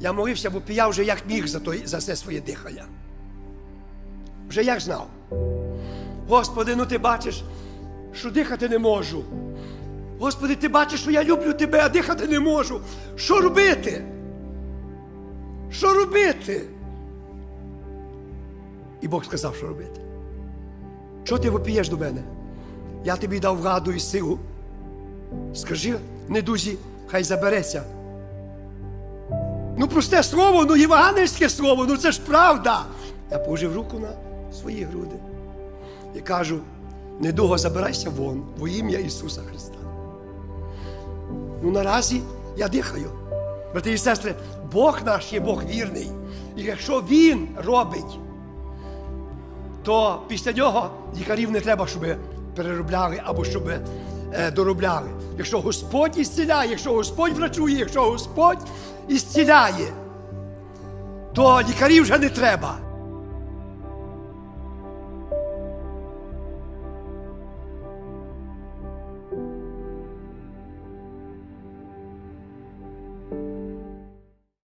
Я молився, бо я вже як міг за, той, за це своє дихання. Вже як знав. Господи, ну ти бачиш, що дихати не можу. Господи, ти бачиш, що я люблю тебе, а дихати не можу. Що робити? Що робити? І Бог сказав, що робити. Чого ти вопієш до мене? Я тобі дав владу і силу. Скажи недузі, хай забереться. Ну, просте слово, ну євангельське слово, ну це ж правда. Я положив руку на свої груди і кажу: недовго забирайся вон во ім'я Ісуса Христа. Ну наразі я дихаю. Брати і сестри, Бог наш є Бог вірний. І якщо Він робить, то після нього лікарів не треба, щоб переробляли або щоб доробляли. Якщо Господь ісціляє, якщо Господь врачує, якщо Господь ісціляє, то лікарів вже не треба.